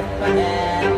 the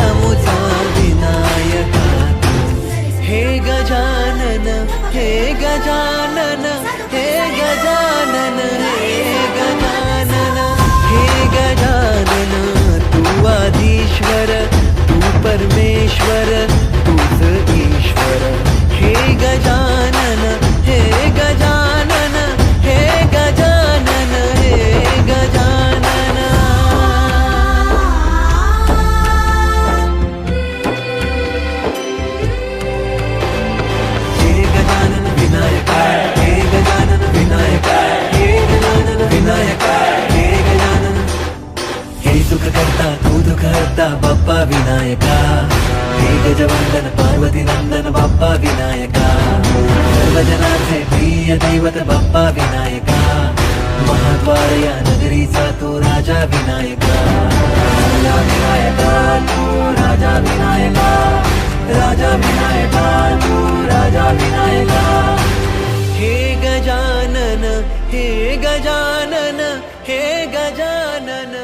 gajah Vinayaka हे पार्वती नंदन बाप्पा विनायका सर्व जनांचे प्रिय दैवत बाप्पा विनायका महाद्वार या नगरीचा तू राजा विनायका राजा विनायका राजा विनायका राजा विनायका राजा विनायका हे गजानन हे गजानन हे गजानन